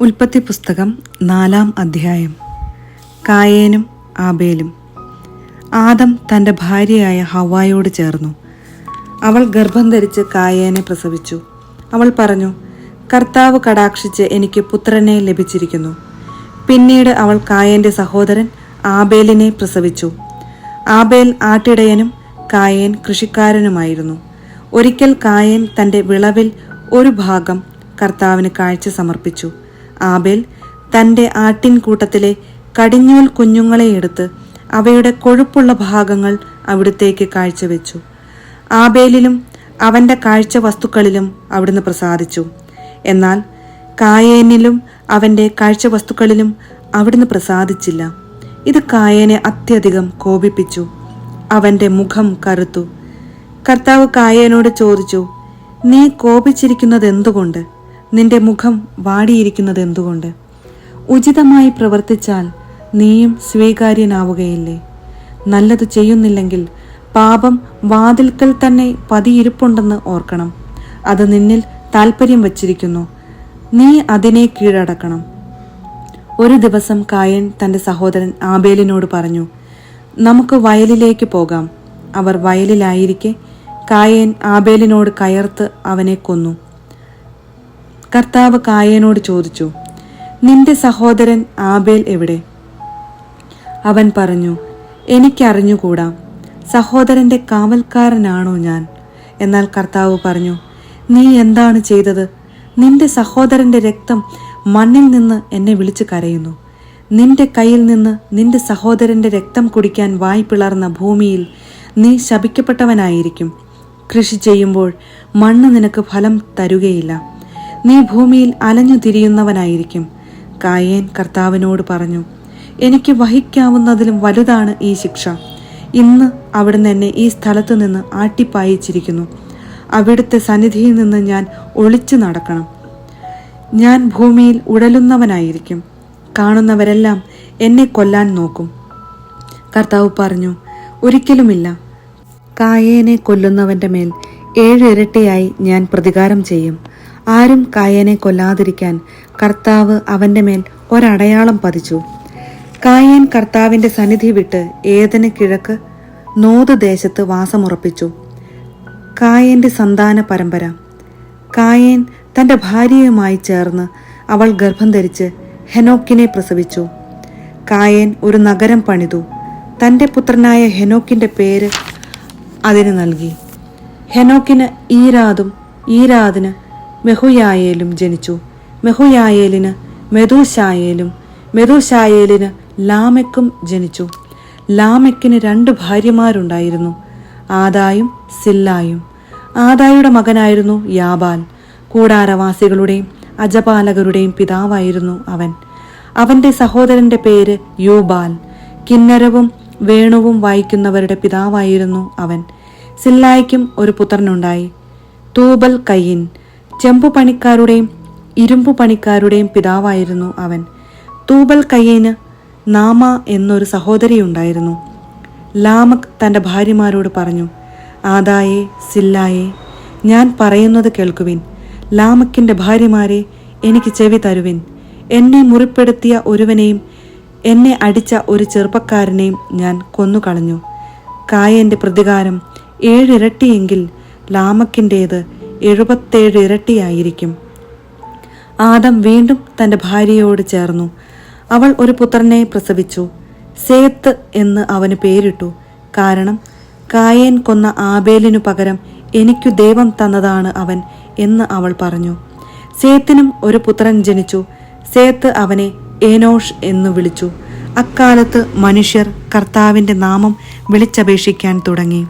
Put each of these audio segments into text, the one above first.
ഉൽപ്പത്തി പുസ്തകം നാലാം അധ്യായം. കായേനും ആബേലും. ആദം തന്റെ ഭാര്യയായ ഹവായോട് ചേർന്നു. അവൾ ഗർഭം ധരിച്ച് കായേനെ പ്രസവിച്ചു. അവൾ പറഞ്ഞു കർത്താവ് കടാക്ഷിച്ച് എനിക്ക് പുത്രനെ ലഭിച്ചിരിക്കുന്നു. പിന്നീട് അവൾ കായേന്റെ സഹോദരൻ ആബേലിനെ പ്രസവിച്ചു. ആബേൽ ആട്ടിടയനും കായേൻ കൃഷിക്കാരനുമായിരുന്നു. ഒരിക്കൽ കായേൻ തന്റെ വിളവിൽ ഒരു ഭാഗം കർത്താവിന് കാഴ്ച സമർപ്പിച്ചു. ആബേൽ തന്റെ ആട്ടിൻകൂട്ടത്തിലെ കടിഞ്ഞൂൽ കുഞ്ഞുങ്ങളെ എടുത്ത് അവയുടെ കൊഴുപ്പുള്ള ഭാഗങ്ങൾ അവിടുത്തേക്ക് കാഴ്ചവെച്ചു. ആബേലിലും അവന്റെ കാഴ്ച വസ്തുക്കളിലും അവിടുന്ന് പ്രസാദിച്ചു. എന്നാൽ കായേനിലും അവന്റെ കാഴ്ച വസ്തുക്കളിലും അവിടുന്ന് പ്രസാദിച്ചില്ല. ഇത് കായേനെ അത്യധികം കോപിപ്പിച്ചു. അവന്റെ മുഖം കറുത്തു. കർത്താവ് കായേനോട് ചോദിച്ചു നീ കോപിച്ചിരിക്കുന്നത് എന്തുകൊണ്ട് നിന്റെ മുഖം വാടിയിരിക്കുന്നത് എന്തുകൊണ്ട്? ഉചിതമായി പ്രവർത്തിച്ചാൽ നീയും സ്വീകാര്യനാവുകയില്ലേ? നല്ലത് ചെയ്യുന്നില്ലെങ്കിൽ പാപം വാതിൽക്കൽ തന്നെ പതിയിരിപ്പുണ്ടെന്ന് ഓർക്കണം. അത് നിന്നിൽ താൽപ്പര്യം വച്ചിരിക്കുന്നു. നീ അതിനെ കീഴടക്കണം. ഒരു ദിവസം കായൻ തന്റെ സഹോദരൻ ആബേലിനോട് പറഞ്ഞു നമുക്ക് വയലിലേക്ക് പോകാം. അവർ വയലിലായിരിക്കെ കായൻ ആബേലിനോട് കയർത്ത് അവനെ കൊന്നു. കർത്താവ് കായേനോട് ചോദിച്ചു നിന്റെ സഹോദരൻ ആബേൽ എവിടെ? അവൻ പറഞ്ഞു എനിക്കറിഞ്ഞുകൂടാ സഹോദരന്റെ കാവൽക്കാരനാണോ ഞാൻ? എന്നാൽ കർത്താവ് പറഞ്ഞു നീ എന്താണ് ചെയ്തത്? നിന്റെ സഹോദരന്റെ രക്തം മണ്ണിൽ നിന്ന് എന്നെ വിളിച്ചു കരയുന്നു. നിന്റെ കയ്യിൽ നിന്ന് നിന്റെ സഹോദരന്റെ രക്തം കുടിക്കാൻ വായ് പിളർന്ന ഭൂമിയിൽ നീ ശപിക്കപ്പെട്ടവനായിരിക്കും. കൃഷി ചെയ്യുമ്പോൾ മണ്ണ് നിനക്ക് ഫലം തരുകയില്ല. നീ ഭൂമിയിൽ അലഞ്ഞു തിരിയുന്നവനായിരിക്കും. കായേൻ കർത്താവിനോട് പറഞ്ഞു എനിക്ക് വഹിക്കാവുന്നതിലും വലുതാണ് ഈ ശിക്ഷ. ഇന്ന് അവിടുന്ന് എന്നെ ഈ സ്ഥലത്തു നിന്ന് ആട്ടിപ്പായിച്ചിരിക്കുന്നു. അവിടുത്തെ സന്നിധിയിൽ നിന്ന് ഞാൻ ഒളിച്ചു നടക്കണം. ഞാൻ ഭൂമിയിൽ ഉടലുന്നവനായിരിക്കും. കാണുന്നവരെല്ലാം എന്നെ കൊല്ലാൻ നോക്കും. കർത്താവ് പറഞ്ഞു ഒരിക്കലുമില്ല. കായേനെ കൊല്ലുന്നവന്റെ മേൽ ഏഴിരട്ടിയായി ഞാൻ പ്രതികാരം ചെയ്യും. ആരും കായനെ കൊല്ലാതിരിക്കാൻ കർത്താവ് അവന്റെ മേൽ ഒരടയാളം പതിച്ചു. കായൻ കർത്താവിന്റെ സന്നിധി വിട്ട് ഏതന് കിഴക്ക് നോത് ദേശത്ത് വാസമുറപ്പിച്ചു. കായന്റെ സന്താന പരമ്പര. കായൻ തന്റെ ഭാര്യയുമായി ചേർന്ന് അവൾ ഗർഭം ധരിച്ച് ഹെനോക്കിനെ പ്രസവിച്ചു. കായൻ ഒരു നഗരം പണിതു. തന്റെ പുത്രനായ ഹെനോക്കിന്റെ പേര് അതിന് നൽകി. ഹെനോക്കിന് ഈരാദും ഈരാദിന് മെഹുയായേലും ജനിച്ചു. മെഹുയായേലിന് മെതുശായേലും മെതുശായേലിന് ലാമെക്കും ജനിച്ചു. ലാമെക്കിന് രണ്ട് ഭാര്യമാരുണ്ടായിരുന്നു ആദായും സില്ലായും. ആദായുടെ മകനായിരുന്നു യാബാൽ. കൂടാരവാസികളുടെയും അജപാലകരുടെയും പിതാവായിരുന്നു അവൻ. അവന്റെ സഹോദരന്റെ പേര് യൂബാൽ. കിന്നരവും വേണുവും വായിക്കുന്നവരുടെ പിതാവായിരുന്നു അവൻ. സില്ലായ്ക്കും ഒരു പുത്രനുണ്ടായി തൂബൽ കയ്യിൻ ചെമ്പു പണിക്കാരുടെയും ഇരുമ്പു പണിക്കാരുടെയും പിതാവായിരുന്നു അവൻ. തൂബൽ കയ്യന് നാമ എന്നൊരു സഹോദരിയുണ്ടായിരുന്നു. ലാമക് തന്റെ ഭാര്യമാരോട് പറഞ്ഞു ആദായെ സില്ലായെ ഞാൻ പറയുന്നത് കേൾക്കുവിൻ. ലാമക്കിന്റെ ഭാര്യമാരെ എനിക്ക് ചെവി തരുവിൻ. എന്നെ മുറിപ്പെടുത്തിയ ഒരുവനെയും എന്നെ അടിച്ച ഒരു ചെറുപ്പക്കാരനെയും ഞാൻ കൊന്നുകളഞ്ഞു. കായന്റെ പ്രതികാരം ഏഴിരട്ടിയെങ്കിൽ ലാമക്കിന്റേത് എഴുപത്തേഴ് ഇരട്ടിയായിരിക്കും. ആദം വീണ്ടും തന്റെ ഭാര്യയോട് ചേർന്നു. അവൾ ഒരു പുത്രനെ പ്രസവിച്ചു. സേത്ത് എന്ന് അവന് പേരിട്ടു. കാരണം കായേൻ കൊന്ന ആബേലിനു പകരം എനിക്കു ദൈവം തന്നതാണ് അവൻ എന്ന് അവൾ പറഞ്ഞു. സേത്തിനും ഒരു പുത്രൻ ജനിച്ചു. സേത്ത് അവനെ ഏനോഷ് എന്ന് വിളിച്ചു. അക്കാലത്ത് മനുഷ്യർ കർത്താവിന്റെ നാമം വിളിച്ചപേക്ഷിക്കാൻ തുടങ്ങി.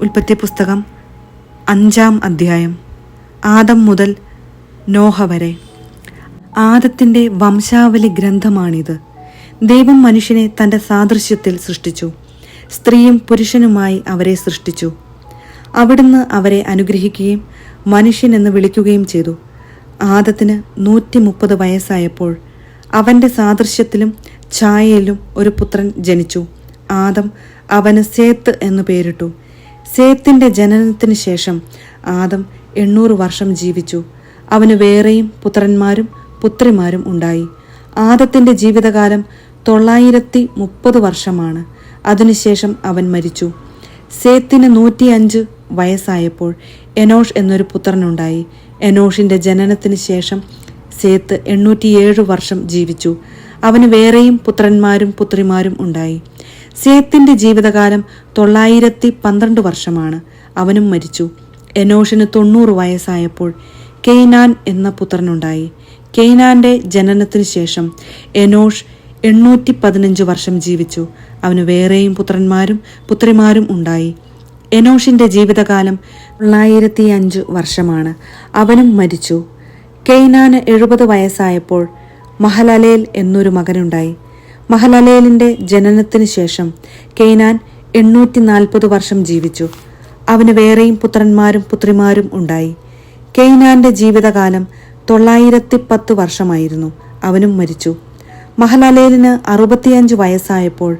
ഉൽപ്പത്തി പുസ്തകം അഞ്ചാം അധ്യായം. ആദം മുതൽ നോഹ വരെ. ആദത്തിന്റെ വംശാവലി ഗ്രന്ഥമാണിത്. ദൈവം മനുഷ്യനെ തന്റെ സാദൃശ്യത്തിൽ സൃഷ്ടിച്ചു. സ്ത്രീയും പുരുഷനുമായി അവരെ സൃഷ്ടിച്ചു. അവിടുന്ന് അവരെ അനുഗ്രഹിക്കുകയും മനുഷ്യൻ എന്ന് വിളിക്കുകയും ചെയ്തു. ആദത്തിന് നൂറ്റി മുപ്പത് വയസ്സായപ്പോൾ അവന്റെ സാദൃശ്യത്തിലും ഛായയിലും ഒരു പുത്രൻ ജനിച്ചു. ആദം അവന് സേത്ത് എന്നു പേരിട്ടു. സേത്തിന്റെ ജനനത്തിന് ശേഷം ആദം എണ്ണൂറ് വർഷം ജീവിച്ചു. അവന് വേറെയും പുത്രന്മാരും പുത്രിമാരും ഉണ്ടായി. ആദത്തിന്റെ ജീവിതകാലം തൊള്ളായിരത്തി മുപ്പത് വർഷമാണ്. അതിനുശേഷം അവൻ മരിച്ചു. സേത്തിന് നൂറ്റിയഞ്ച് വയസ്സായപ്പോൾ എനോഷ് എന്നൊരു പുത്രനുണ്ടായി. എനോഷിന്റെ ജനനത്തിന് ശേഷം സേത്ത് എണ്ണൂറ്റിയേഴ് വർഷം ജീവിച്ചു. അവന് വേറെയും പുത്രന്മാരും പുത്രിമാരും ഉണ്ടായി. സേത്തിന്റെ ജീവിതകാലം തൊള്ളായിരത്തി പന്ത്രണ്ട് വർഷമാണ്. അവനും മരിച്ചു. എനോഷിന് തൊണ്ണൂറ് വയസ്സായപ്പോൾ കെയ്നാൻ എന്ന പുത്രനുണ്ടായി. കെയ്നാന്റെ ജനനത്തിന് ശേഷം എനോഷ് എണ്ണൂറ്റി പതിനഞ്ച് വർഷം ജീവിച്ചു. അവന് വേറെയും പുത്രന്മാരും പുത്രിമാരും ഉണ്ടായി. എനോഷിന്റെ ജീവിതകാലം തൊള്ളായിരത്തി അഞ്ച് വർഷമാണ്. അവനും മരിച്ചു. കെയ്നാന് എഴുപത് വയസ്സായപ്പോൾ മഹലലേൽ എന്നൊരു മകനുണ്ടായി. മഹലലേലിന്റെ ജനനത്തിന് ശേഷം കെയ്നാൻ എണ്ണൂറ്റി നാൽപ്പത് വർഷം ജീവിച്ചു. അവന് വേറെയും പുത്രന്മാരും പുത്രിമാരും ഉണ്ടായി. കെയ്നാന്റെ ജീവിതകാലം തൊള്ളായിരത്തി പത്ത് വർഷമായിരുന്നു. അവനും മരിച്ചു. മഹലലേലിന് അറുപത്തിയഞ്ച് വയസ്സായപ്പോൾ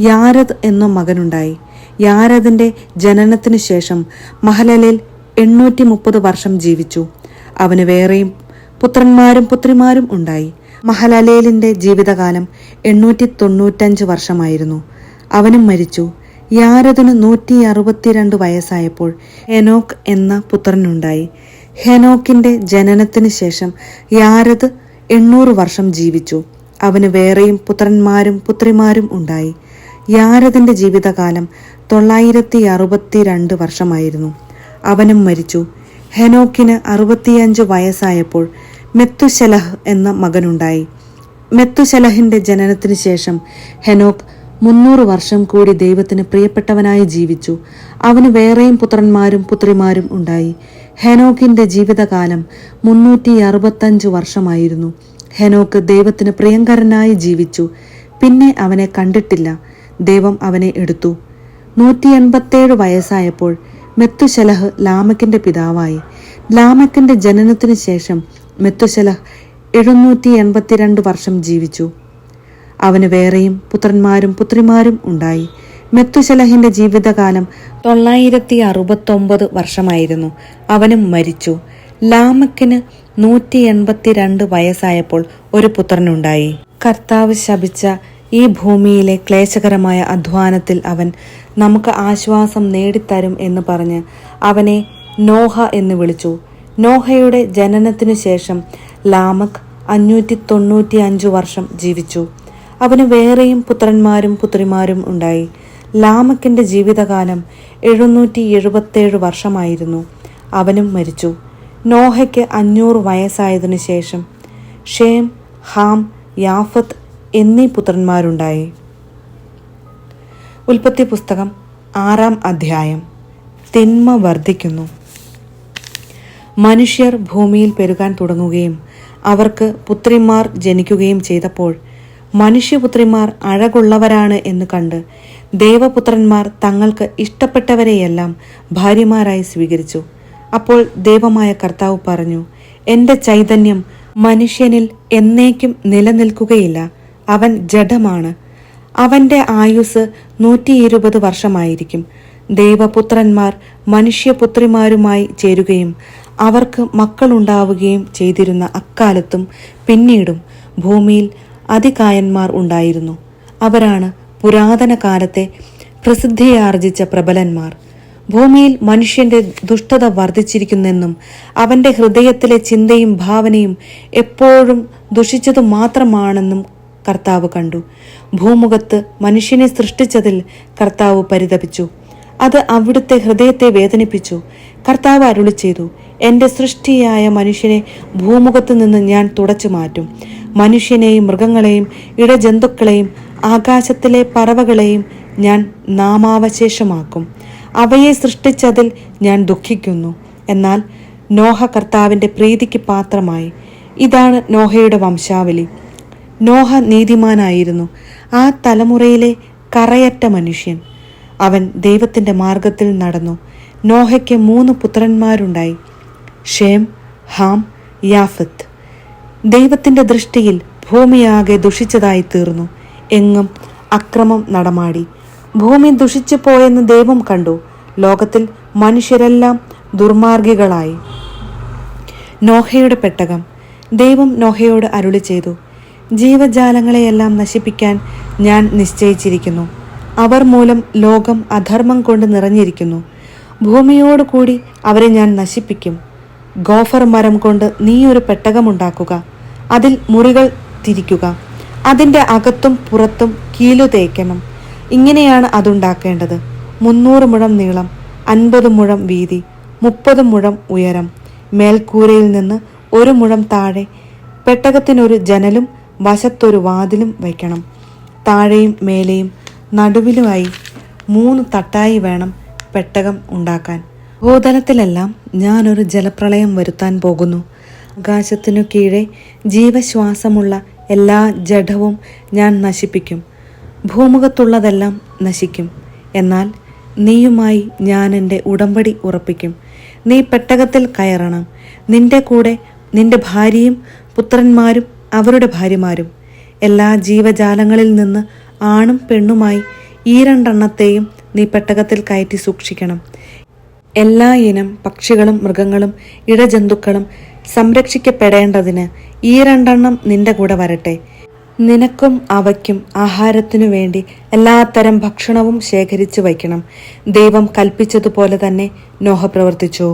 യാരദ് എന്ന മകനുണ്ടായി. യാരദിന്റെ ജനനത്തിന് ശേഷം മഹലലേൽ എണ്ണൂറ്റി മുപ്പത് വർഷം ജീവിച്ചു. അവന് വേറെയും പുത്രന്മാരും പുത്രിമാരും ഉണ്ടായി. മഹലലേലിന്റെ ജീവിതകാലം എണ്ണൂറ്റി തൊണ്ണൂറ്റഞ്ച് വർഷമായിരുന്നു. അവനും മരിച്ചു. യാരദിന് നൂറ്റി അറുപത്തിരണ്ട് വയസ്സായപ്പോൾ ഹെനോക്ക് എന്ന പുത്രനുണ്ടായി. ഹെനോക്കിന്റെ ജനനത്തിന് ശേഷം യാരദ് എണ്ണൂറ് വർഷം ജീവിച്ചു. അവന് വേറെയും പുത്രന്മാരും പുത്രിമാരും ഉണ്ടായി. യാരദിന്റെ ജീവിതകാലം തൊള്ളായിരത്തി അറുപത്തിരണ്ട് വർഷമായിരുന്നു. അവനും മരിച്ചു. ഹെനോക്കിന് അറുപത്തിയഞ്ച് വയസ്സായപ്പോൾ മെത്തുശലഹ് എന്ന മകനുണ്ടായി. മെത്തുശലഹിന്റെ ജനനത്തിന് ശേഷം ഹെനോക്ക് മുന്നൂറ് വർഷം കൂടി ദൈവത്തിന് പ്രിയപ്പെട്ടവനായി ജീവിച്ചു. അവന് വേറെയും പുത്രന്മാരും പുത്രിമാരും ഉണ്ടായി. ഹെനോക്കിന്റെ ജീവിതകാലം മുന്നൂറ്റി അറുപത്തഞ്ച് വർഷമായിരുന്നു. ഹെനോക്ക് ദൈവത്തിന് പ്രിയങ്കരനായി ജീവിച്ചു. പിന്നെ അവനെ കണ്ടിട്ടില്ല. ദൈവം അവനെ എടുത്തു. നൂറ്റി എൺപത്തേഴ് വയസ്സായപ്പോൾ മെത്തുശലഹ് ലാമക്കിന്റെ പിതാവായി. ലാമക്കിന്റെ ജനനത്തിനു ശേഷം മെത്തുശലഹ് എഴുന്നൂറ്റി എൺപത്തിരണ്ട് വർഷം ജീവിച്ചു. അവന് വേറെയും പുത്രന്മാരും പുത്രിമാരും ഉണ്ടായി. മെത്തുശലഹിന്റെ ജീവിതകാലം തൊള്ളായിരത്തി അറുപത്തൊമ്പത് വർഷമായിരുന്നു. അവനും മരിച്ചു. ലാമക്കിന് നൂറ്റി എൺപത്തിരണ്ട് വയസ്സായപ്പോൾ ഒരു പുത്രനുണ്ടായി. കർത്താവ് ശപിച്ച ഈ ഭൂമിയിലെ ക്ലേശകരമായ അധ്വാനത്തിൽ അവൻ നമുക്ക് ആശ്വാസം നേടിത്തരും എന്ന് പറഞ്ഞ് അവനെ നോഹ എന്ന് വിളിച്ചു. നോഹയുടെ ജനനത്തിനു ശേഷം ലാമക് അഞ്ഞൂറ്റി തൊണ്ണൂറ്റി അഞ്ചു വർഷം ജീവിച്ചു. അവന് വേറെയും പുത്രന്മാരും പുത്രിമാരും ഉണ്ടായി. ലാമക്കിന്റെ ജീവിതകാലം എഴുന്നൂറ്റി എഴുപത്തേഴ് വർഷമായിരുന്നു. അവനും മരിച്ചു. നോഹയ്ക്ക് അഞ്ഞൂറ് വയസ്സായതിനു ശേഷം ഷേം ഹാം യാഫത്ത് എന്നീ പുത്രന്മാരുണ്ടായി. ഉൽപ്പത്തി പുസ്തകം ആറാം അധ്യായം. തിന്മ വർദ്ധിക്കുന്നു. മനുഷ്യർ ഭൂമിയിൽ പെരുകാൻ തുടങ്ങുകയും അവർക്ക് പുത്രിമാർ ജനിക്കുകയും ചെയ്തപ്പോൾ മനുഷ്യപുത്രിമാർ അഴകുള്ളവരാണ് എന്ന് കണ്ട് ദേവപുത്രന്മാർ തങ്ങൾക്ക് ഇഷ്ടപ്പെട്ടവരെയെല്ലാം ഭാര്യമാരായി സ്വീകരിച്ചു. അപ്പോൾ ദേവമായ കർത്താവ് പറഞ്ഞു എന്റെ ചൈതന്യം മനുഷ്യനിൽ എന്നേക്കും നിലനിൽക്കുകയില്ല. അവൻ ജഡമാണ്. അവന്റെ ആയുസ് നൂറ്റി ഇരുപത് വർഷമായിരിക്കും. ദേവപുത്രന്മാർ മനുഷ്യപുത്രിമാരുമായി ചേരുകയും അവർക്ക് മക്കളുണ്ടാവുകയും ചെയ്തിരുന്ന അക്കാലത്തും പിന്നീടും ഭൂമിയിൽ അതികായന്മാർ ഉണ്ടായിരുന്നു. അവരാണ് പുരാതന കാലത്തെ പ്രസിദ്ധിയാർജിച്ച പ്രബലന്മാർ. ഭൂമിയിൽ മനുഷ്യന്റെ ദുഷ്ടത വർദ്ധിച്ചിരിക്കുന്നെന്നും അവന്റെ ഹൃദയത്തിലെ ചിന്തയും ഭാവനയും എപ്പോഴും ദുഷിച്ചതു മാത്രമാണെന്നും കർത്താവ് കണ്ടു. ഭൂമുഖത്ത് മനുഷ്യനെ സൃഷ്ടിച്ചതിൽ കർത്താവ് പരിതപിച്ചു. അത് അവിടുത്തെ ഹൃദയത്തെ വേദനിപ്പിച്ചു. കർത്താവ് അരുളി ചെയ്തു എന്റെ സൃഷ്ടിയായ മനുഷ്യനെ ഭൂമുഖത്ത് നിന്ന് ഞാൻ തുടച്ചു മാറ്റും. മനുഷ്യനെയും മൃഗങ്ങളെയും ഇടജന്തുക്കളെയും ആകാശത്തിലെ പറവകളെയും ഞാൻ നാമാവശേഷമാക്കും. അവയെ സൃഷ്ടിച്ചതിൽ ഞാൻ ദുഃഖിക്കുന്നു. എന്നാൽ നോഹ കർത്താവിന്റെ പ്രീതിക്ക് പാത്രമായി. ഇതാണ് നോഹയുടെ വംശാവലി. നോഹ നീതിമാനായിരുന്നു. ആ തലമുറയിലെ കറയറ്റ മനുഷ്യൻ. അവൻ ദൈവത്തിന്റെ മാർഗത്തിൽ നടന്നു. നോഹയ്ക്ക് മൂന്ന് പുത്രന്മാരുണ്ടായി. ഷേം ഹാം യാഫത്ത്. ദൈവത്തിന്റെ ദൃഷ്ടിയിൽ ഭൂമിയാകെ ദുഷിച്ചതായി തീർന്നു. എങ്ങും അക്രമം നടമാടി. ഭൂമി ദുഷിച്ചു പോയെന്ന് ദൈവം കണ്ടു. ലോകത്തിൽ മനുഷ്യരെല്ലാം ദുർമാർഗികളായി. നോഹയുടെ പെട്ടകം. ദൈവം നോഹയോട് അരുളി ചെയ്തു. ജീവജാലങ്ങളെയെല്ലാം നശിപ്പിക്കാൻ ഞാൻ നിശ്ചയിച്ചിരിക്കുന്നു. അവർ മൂലം ലോകം അധർമ്മം കൊണ്ട് നിറഞ്ഞിരിക്കുന്നു. ഭൂമിയോട് കൂടി അവരെ ഞാൻ നശിപ്പിക്കും. ഗോഫർ മരം കൊണ്ട് നീ ഒരു പെട്ടകമുണ്ടാക്കുക. അതിൽ മുറികൾ തിരിക്കുക. അതിന്റെ അകത്തും പുറത്തും കീലു തേക്കണം ഇങ്ങനെയാണ് അതുണ്ടാക്കേണ്ടത്. മുന്നൂറ് മുഴം നീളം അൻപത് മുഴം വീതി മുപ്പത് മുഴം ഉയരം. മേൽക്കൂരയിൽ നിന്ന് ഒരു മുഴം താഴെ പെട്ടകത്തിനൊരു ജനലും വശത്തൊരു വാതിലും വയ്ക്കണം. താഴെയും മേലെയും നടുവിലുമായി മൂന്ന് തട്ടായി വേണം പെട്ടകം ഉണ്ടാക്കാൻ. ഭൂതലത്തിലെല്ലാം ഞാനൊരു ജലപ്രളയം വരുത്താൻ പോകുന്നു. ആകാശത്തിനു കീഴെ ജീവശ്വാസമുള്ള എല്ലാ ജഡവും ഞാൻ നശിപ്പിക്കും. ഭൂമുഖത്തുള്ളതെല്ലാം നശിക്കും. എന്നാൽ നീയുമായി ഞാൻ എന്റെ ഉടമ്പടി ഉറപ്പിക്കും. നീ പെട്ടകത്തിൽ കയറണം. നിന്റെ കൂടെ നിന്റെ ഭാര്യയും പുത്രന്മാരും അവരുടെ ഭാര്യമാരും. എല്ലാ ജീവജാലങ്ങളിൽ നിന്ന് ആണും പെണ്ണുമായി ഈ രണ്ടെണ്ണത്തെയും നീ പെട്ടകത്തിൽ കയറ്റി സൂക്ഷിക്കണം. എല്ലാ ഇനം പക്ഷികളും മൃഗങ്ങളും ഇഴജന്തുക്കളും സംരക്ഷിക്കപ്പെടേണ്ടതിന് ഈ രണ്ടെണ്ണം നിന്റെ കൂടെ വരട്ടെ. നിനക്കും അവയ്ക്കും ആഹാരത്തിനു വേണ്ടി എല്ലാത്തരം ഭക്ഷണവും ശേഖരിച്ചു വയ്ക്കണം. ദൈവം കൽപ്പിച്ചതുപോലെ തന്നെ നോഹ പ്രവർത്തിച്ചു.